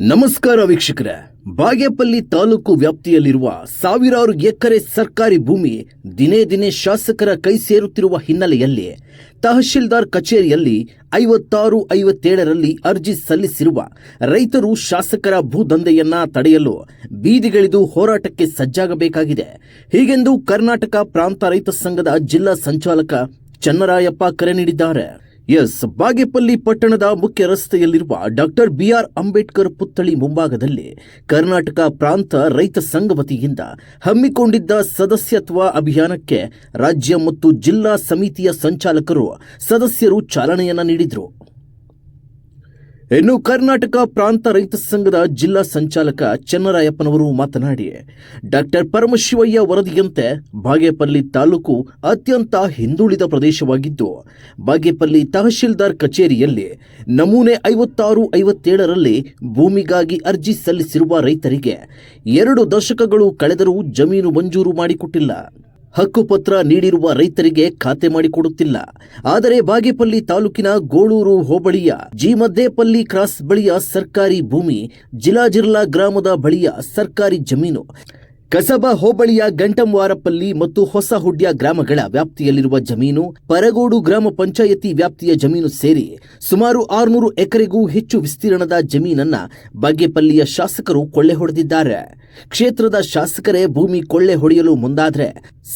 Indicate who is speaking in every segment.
Speaker 1: ನಮಸ್ಕಾರ ವೀಕ್ಷಕರೇ. ಬಾಗೇಪಲ್ಲಿ ತಾಲೂಕು ವ್ಯಾಪ್ತಿಯಲ್ಲಿರುವ ಸಾವಿರಾರು ಎಕರೆ ಸರ್ಕಾರಿ ಭೂಮಿ ದಿನೇ ದಿನೇ ಶಾಸಕರ ಕೈ ಸೇರುತ್ತಿರುವ ಹಿನ್ನೆಲೆಯಲ್ಲಿ ತಹಶೀಲ್ದಾರ್ ಕಚೇರಿಯಲ್ಲಿ ಐವತ್ತಾರು ಐವತ್ತೇಳರಲ್ಲಿ ಅರ್ಜಿ ಸಲ್ಲಿಸಿರುವ ರೈತರು ಶಾಸಕರ ಭೂದಂಧೆಯನ್ನ ತಡೆಯಲು ಬೀದಿಗಿಳಿದು ಹೋರಾಟಕ್ಕೆ ಸಜ್ಜಾಗಬೇಕಾಗಿದೆ. ಹೀಗೆಂದು ಕರ್ನಾಟಕ ಪ್ರಾಂತ ರೈತ ಸಂಘದ ಜಿಲ್ಲಾ ಸಂಚಾಲಕ ಚನ್ನರಾಯಪ್ಪ ಕರೆ ನೀಡಿದ್ದಾರೆ. ಎಸ್. ಬಾಗೇಪಲ್ಲಿ ಪಟ್ಟಣದ ಮುಖ್ಯ ರಸ್ತೆಯಲ್ಲಿರುವ ಡಾಕ್ಟರ್ ಬಿಆರ್ ಅಂಬೇಡ್ಕರ್ ಪುತ್ಥಳಿ ಮುಂಭಾಗದಲ್ಲಿ ಕರ್ನಾಟಕ ಪ್ರಾಂತ ರೈತ ಸಂಘ ವತಿಯಿಂದ ಹಮ್ಮಿಕೊಂಡಿದ್ದ ಸದಸ್ಯತ್ವ ಅಭಿಯಾನಕ್ಕೆ ರಾಜ್ಯ ಮತ್ತು ಜಿಲ್ಲಾ ಸಮಿತಿಯ ಸಂಚಾಲಕರು ಸದಸ್ಯರು ಚಾಲನೆಯನ್ನ ನೀಡಿದರು. ಇನ್ನು ಕರ್ನಾಟಕ ಪ್ರಾಂತ ರೈತ ಸಂಘದ ಜಿಲ್ಲಾ ಸಂಚಾಲಕ ಚನ್ನರಾಯಪ್ಪನವರು ಮಾತನಾಡಿ, ಡಾಕ್ಟರ್ ಪರಮಶಿವಯ್ಯ ವರದಿಯಂತೆ ಬಾಗೇಪಲ್ಲಿ ತಾಲೂಕು ಅತ್ಯಂತ ಹಿಂದುಳಿದ ಪ್ರದೇಶವಾಗಿದ್ದು, ಬಾಗೇಪಲ್ಲಿ ತಹಶೀಲ್ದಾರ್ ಕಚೇರಿಯಲ್ಲಿ ನಮೂನೆ ಐವತ್ತಾರು, ಐವತ್ತೇಳರಲ್ಲಿ ಭೂಮಿಗಾಗಿ ಅರ್ಜಿ ಸಲ್ಲಿಸಿರುವ ರೈತರಿಗೆ ಎರಡು ದಶಕಗಳು ಕಳೆದರೂ ಜಮೀನು ಮಂಜೂರು ಮಾಡಿಕೊಟ್ಟಿಲ್ಲ. ಹಕ್ಕುಪತ್ರ ನೀಡಿರುವ ರೈತರಿಗೆ ಖಾತೆ ಮಾಡಿಕೊಡುತ್ತಿಲ್ಲ. ಆದರೆ ಬಾಗೇಪಲ್ಲಿ ತಾಲೂಕಿನ ಗೋಳೂರು ಹೋಬಳಿಯ ಜಿಮದ್ದೇಪಲ್ಲಿ ಕ್ರಾಸ್ ಬಳಿಯ ಸರ್ಕಾರಿ ಭೂಮಿ, ಜಿಲಾಜಿರ್ಲಾ ಗ್ರಾಮದ ಬಳಿಯ ಸರ್ಕಾರಿ ಜಮೀನು. ಕಸಬಾ ಹೋಬಳಿಯ ಗಂಟಂವಾರಪಲ್ಲಿ ಮತ್ತು ಹೊಸಹುಡ್ಯ ಗ್ರಾಮಗಳ ವ್ಯಾಪ್ತಿಯಲ್ಲಿರುವ ಜಮೀನು, ಪರಗೋಡು ಗ್ರಾಮ ಪಂಚಾಯತಿ ವ್ಯಾಪ್ತಿಯ ಜಮೀನು ಸೇರಿ ಸುಮಾರು ಆರುನೂರು ಎಕರೆಗೂ ಹೆಚ್ಚು ವಿಸ್ತೀರ್ಣದ ಜಮೀನನ್ನ ಬಾಗೇಪಲ್ಲಿಯ ಶಾಸಕರು ಕೊಳ್ಳೆ ಹೊಡೆದಿದ್ದಾರೆ. ಕ್ಷೇತ್ರದ ಶಾಸಕರೇ ಭೂಮಿ ಕೊಳ್ಳೆ ಹೊಡೆಯಲು ಮುಂದಾದ್ರೆ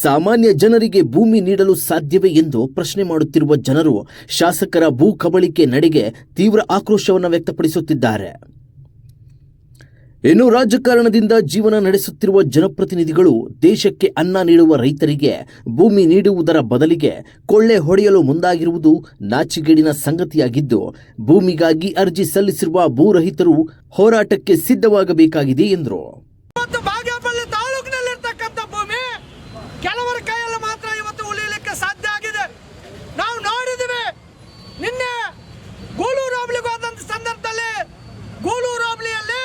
Speaker 1: ಸಾಮಾನ್ಯ ಜನರಿಗೆ ಭೂಮಿ ನೀಡಲು ಸಾಧ್ಯವೇ ಎಂದು ಪ್ರಶ್ನೆ ಮಾಡುತ್ತಿರುವ ಜನರು ಶಾಸಕರ ಭೂ ಕಬಳಿಕೆ ನಡೆಗೆ ತೀವ್ರ ಆಕ್ರೋಶವನ್ನು ವ್ಯಕ್ತಪಡಿಸುತ್ತಿದ್ದಾರೆ. ಇನ್ನು ರಾಜಕಾರಣದಿಂದ ಜೀವನ ನಡೆಸುತ್ತಿರುವ ಜನಪ್ರತಿನಿಧಿಗಳು ದೇಶಕ್ಕೆ ಅನ್ನ ನೀಡುವ ರೈತರಿಗೆ ಭೂಮಿ ನೀಡುವುದರ ಬದಲಿಗೆ ಕೊಳ್ಳೆ ಹೊಡೆಯಲು ಮುಂದಾಗಿರುವುದು ನಾಚಿಗೇಡಿನ ಸಂಗತಿಯಾಗಿದ್ದು, ಭೂಮಿಗಾಗಿ ಅರ್ಜಿ ಸಲ್ಲಿಸಿರುವ ಭೂರಹಿತರು ಹೋರಾಟಕ್ಕೆ ಸಿದ್ಧವಾಗಬೇಕಾಗಿದೆ ಎಂದರು
Speaker 2: ಇವತ್ತು ಬಾಗೇಪಲ್ಲಿ ತಾಲೂಕಿನಲ್ಲಿರ್ತಕ್ಕಂಥ ಭೂಮಿ ಕೆಲವರ ಕೈಯಲ್ಲಿ ಮಾತ್ರ ಇವತ್ತು ಉಳಿಯಲಿಕ್ಕೆ ಸಾಧ್ಯ ಆಗಿದೆ ನಾವು ನೋಡಿದಿವಿ ನಿನ್ನೆ ಗೂಳೂರು ಹೋಬಳಿಗೆ ಹೋದಂತ ಸಂದರ್ಭದಲ್ಲಿ ಗೂಳೂರು ಹೋಬಳಿಯಲ್ಲಿ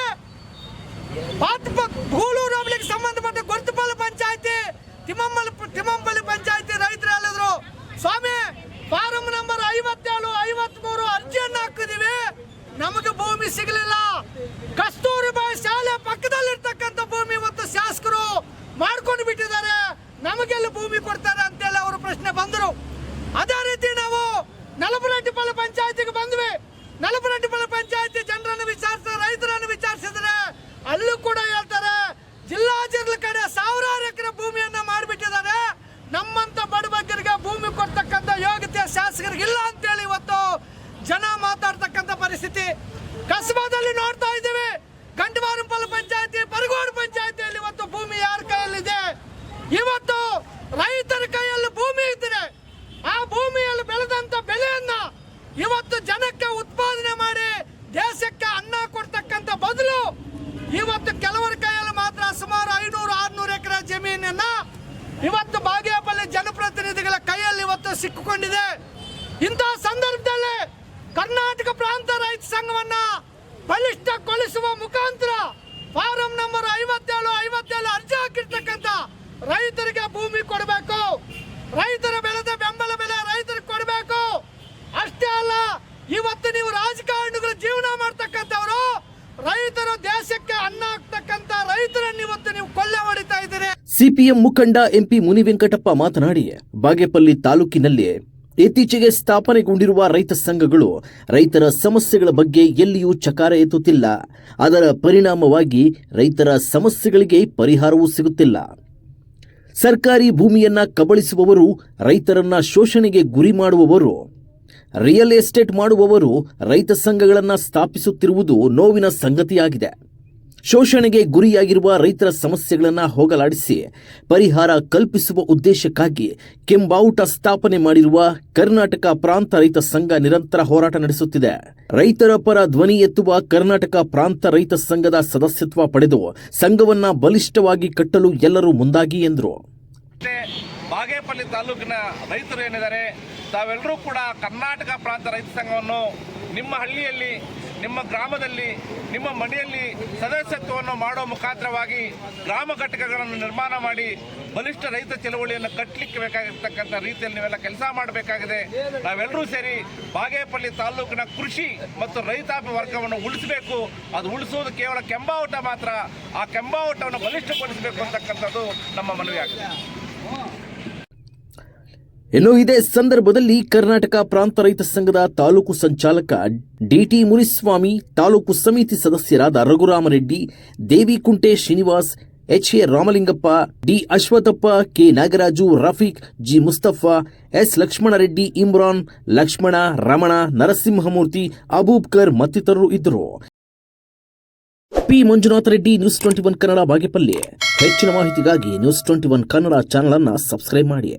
Speaker 2: ಪಾತ್ಪ ಗೂಳೂರು ಹೋಬಳಿಗೆ ಸಂಬಂಧಪಟ್ಟ ಗುರುತುಪಲ್ಲಿ ಪಂಚಾಯತಿ ತಿಮ್ಮಂಪಲ್ಲಿ ಪಂಚಾಯತಿ ರೈತರು ಹೇಳಿದ್ರು, ಸ್ವಾಮಿ, ಫಾರಂ ನಂಬರ್ ಐವತ್ತೇಳು, ಐವತ್ಮೂರು ಅರ್ಜಿಯನ್ನು ಹಾಕಿದೀವಿ. ನಮಗೆ ಭೂಮಿ ಸಿಗಲಿಲ್ಲ. ಕಸ್ತೂರಿಬಾಯಿ ಶಾಲೆ ಪಕ್ಕದಲ್ಲಿರ್ತಕ್ಕಂಥ ಭೂಮಿ ಇವತ್ತು ಶಾಸಕರು ಮಾಡ್ಕೊಂಡು ಬಿಟ್ಟಿದ್ದಾರೆ ನಮಗೆಲ್ಲ ಭೂಮಿ ಕೊಡ್ತಾರೆ ಅಂತೇಳಿ ಅವರು ಪ್ರಶ್ನೆ ಬಂದರು ಅದೇ ರೀತಿ ನಾವು ನಲಪರೆಡ್ಡಿಪಲ್ಲಿ ಪಂಚಾಯತಿಗೆ ಬಂದ್ವಿ ನಲಪರೆಡ್ಡಿಪಲ್ಲಿ ಪಂಚಾಯತಿ ಜನರನ್ನು ವಿಚಾರಿಸ ರೈತರನ್ನು ವಿಚಾರಿಸಿದ್ರೆ ಅಲ್ಲೂ ಕೂಡ ಹೇಳ್ತಾರೆ ಜಿಲ್ಲಾ ಜಿಲ್ಲೆ ಕಡೆ ಸಾವಿರಾರು ಎಕರೆ ಭೂಮಿಯನ್ನ ಮಾಡಿಬಿಟ್ಟಿದ್ದಾರೆ ನಮ್ಮಂತ ಬಡಬಗ್ಗರಿಗೆ ಭೂಮಿ ಕೊಡ್ತಕ್ಕಂಥ ಯೋಗ್ಯತೆ ಶಾಸಕರಿಗಿಲ್ಲ ಅಂತೇಳಿ ಇವತ್ತು ಜನ ಮಾತಾಡ್ತಕ್ಕಂಥ ಪರಿಸ್ಥಿತಿ. ಕಸಬಾದಲ್ಲಿ ನೋಡ್ತಾ ಇದ್ದೀವಿ. ಗಂಟವಾರಂಪಲ್ ಪಂಚಾಯತಿ ಪರಗೋಡು ಪಂಚಾಯತಿಯಲ್ಲಿ ಇವತ್ತು ಭೂಮಿ ಯಾರ ಕೈಯಲ್ಲಿದೆ? ಇವತ್ತು ರೈತರ ಕೈಯಲ್ಲಿ ಭೂಮಿ ಇದ್ದರೆ ಆ ಭೂಮಿಯಲ್ಲಿ ಬೆಳೆದಂತ ಬೆಳೆಯನ್ನ ಇವತ್ತು ಜನಕ್ಕೆ ಉತ್ಪಾದನೆ ಮಾಡಿ ದೇಶಕ್ಕೆ ಅನ್ನ ಕೊಡ್ತಕ್ಕಂಥ ಬದಲು ಇವತ್ತು ಕೆಲವರ ಕೈಯಲ್ಲಿ ಮಾತ್ರ ಸುಮಾರು ಐನೂರು, ಆರ್ನೂರು ಎಕರೆ ಜಮೀನನ್ನ ಇವತ್ತು ಬಾಗೇಪಲ್ಲಿ ಜನಪ್ರತಿನಿಧಿಗಳ ಕೈಯಲ್ಲಿ ಇವತ್ತು ಸಿಕ್ಕಿಕೊಂಡಿದೆ. ಇಂತಹ ಸಂದರ್ಭದಲ್ಲಿ ಕರ್ನಾಟಕ ಪ್ರಾಂತ ರೈತ ಸಂಘವನ್ನ ಬಲಿಷ್ಠಗೊಳಿಸುವ ಮುಖಾಂತರ ಫಾರಂ ನಂಬರ್ ಐವತ್ತೇಳು ಐವತ್ತೇಳು ಅರ್ಜಿ ಹಾಕಿರ್ತಕ್ಕಂಥ ರೈತರಿಗೆ ಭೂಮಿ ಕೊಡಬೇಕು. ರೈತರ ಬೆಳೆದ ಬೆಂಬಲ ಬೆಲೆ ರೈತರಿಗೆ ಕೊಡಬೇಕು. ಅಷ್ಟೇ ಅಲ್ಲ, ಇವತ್ತು ನೀವು ರಾಜಕಾರಣಿಗಳು ಜೀವನ ಮಾಡ್ತಕ್ಕಂಥವರು, ರೈತರು ದೇಶಕ್ಕೆ ಅನ್ನ ಹಾಕ್ತಕ್ಕಂಥ ರೈತರನ್ನು ಇವತ್ತು ನೀವು ಕೊಲ್ಲೆ ಹೊಡಿತಾ ಇದ್ದೀರಿ.
Speaker 1: ಸಿಪಿಎಂ ಮುಖಂಡ ಎಂಪಿ ಮುನಿವೆಂಕಟಪ್ಪ ಮಾತನಾಡಿ, ಬಾಗೇಪಲ್ಲಿ ತಾಲೂಕಿನಲ್ಲಿ ಇತ್ತೀಚೆಗೆ ಸ್ಥಾಪನೆಗೊಂಡಿರುವ ರೈತ ಸಂಘಗಳು ರೈತರ ಸಮಸ್ಯೆಗಳ ಬಗ್ಗೆ ಎಲ್ಲಿಯೂ ಚಕಾರ ಎತ್ತುತ್ತಿಲ್ಲ. ಅದರ ಪರಿಣಾಮವಾಗಿ ರೈತರ ಸಮಸ್ಯೆಗಳಿಗೆ ಪರಿಹಾರವೂ ಸಿಗುತ್ತಿಲ್ಲ. ಸರ್ಕಾರಿ ಭೂಮಿಯನ್ನ ಕಬಳಿಸುವವರು, ರೈತರನ್ನ ಶೋಷಣೆಗೆ ಗುರಿ ಮಾಡುವವರು, ರಿಯಲ್ ಎಸ್ಟೇಟ್ ಮಾಡುವವರು ರೈತ ಸಂಘಗಳನ್ನು ಸ್ಥಾಪಿಸುತ್ತಿರುವುದು ನೋವಿನ ಸಂಗತಿಯಾಗಿದೆ. ಶೋಷಣೆಗೆ ಗುರಿಯಾಗಿರುವ ರೈತರ ಸಮಸ್ಯೆಗಳನ್ನು ಹೋಗಲಾಡಿಸಿ ಪರಿಹಾರ ಕಲ್ಪಿಸುವ ಉದ್ದೇಶಕ್ಕಾಗಿ ಕೆಂಬಾವುಟ ಸ್ಥಾಪನೆ ಮಾಡಿರುವ ಕರ್ನಾಟಕ ಪ್ರಾಂತ ರೈತ ಸಂಘ ನಿರಂತರ ಹೋರಾಟ ನಡೆಸುತ್ತಿದೆ. ರೈತರ ಪರ ಧ್ವನಿ ಎತ್ತುವ ಕರ್ನಾಟಕ ಪ್ರಾಂತ ರೈತ ಸಂಘದ ಸದಸ್ಯತ್ವ ಪಡೆದು ಸಂಘವನ್ನ ಬಲಿಷ್ಠವಾಗಿ ಕಟ್ಟಲು ಎಲ್ಲರೂ ಮುಂದಾಗಿ ಎಂದರು.
Speaker 3: ಬಾಗೇಪಲ್ಲಿ ತಾಲೂಕಿನ ರೈತರು ಏನಿದ್ದಾರೆ, ತಾವೆಲ್ಲರೂ ಕೂಡ ಕರ್ನಾಟಕ ಪ್ರಾಂತ ರೈತ ಸಂಘವನ್ನು ನಿಮ್ಮ ಹಳ್ಳಿಯಲ್ಲಿ ನಿಮ್ಮ ಗ್ರಾಮದಲ್ಲಿ, ನಿಮ್ಮ ಮನೆಯಲ್ಲಿ ಸದಸ್ಯತ್ವವನ್ನು ಮಾಡೋ ಮುಖಾಂತರವಾಗಿ ಗ್ರಾಮ ಘಟಕಗಳನ್ನು ನಿರ್ಮಾಣ ಮಾಡಿ ಬಲಿಷ್ಠ ರೈತ ಚಳವಳಿಯನ್ನು ಕಟ್ಟಲಿಕ್ಕೆ ಬೇಕಾಗಿರ್ತಕ್ಕಂಥ ರೀತಿಯಲ್ಲಿ ನೀವೆಲ್ಲ ಕೆಲಸ ಮಾಡಬೇಕಾಗಿದೆ. ನಾವೆಲ್ಲರೂ ಸೇರಿ ಬಾಗೇಪಲ್ಲಿ ತಾಲೂಕಿನ ಕೃಷಿ ಮತ್ತು ರೈತಾಪಿ ವರ್ಗವನ್ನು ಉಳಿಸಬೇಕು. ಅದು ಉಳಿಸುವುದು ಕೇವಲ ಕೆಂಬಾವಟ ಮಾತ್ರ. ಆ ಕೆಂಬಾವಟವನ್ನು ಬಲಿಷ್ಠಗೊಳಿಸಬೇಕು ಅಂತಕ್ಕಂಥದ್ದು ನಮ್ಮ ಮನವಿಯಾಗಿದೆ.
Speaker 1: ಇನ್ನು ಇದೇ ಸಂದರ್ಭದಲ್ಲಿ ಕರ್ನಾಟಕ ಪ್ರಾಂತ ರೈತ ಸಂಘದ ತಾಲೂಕು ಸಂಚಾಲಕ ಡಿಟಿ ಮುನಿಸ್ವಾಮಿ, ತಾಲೂಕು ಸಮಿತಿ ಸದಸ್ಯರಾದ Raghuramareddy, Devikunte Srinivas H A Ramalingappa, D. Ashwathappa, K. Nagaraju, Rafiq, G. Mustafa, S. Lakshmanareddy, Imran, Lakshmana, Ramana, Narasimhamurthy, Abubakar ಮತ್ತಿತರರು ಇದ್ದರು. P. Manjunatha Reddy, news twenty one Kannada Bagepalli. ಹೆಚ್ಚಿನ ಮಾಹಿತಿಗಾಗಿ news twenty one Kannada channel ಅನ್ನು subscribe ಮಾಡಿ.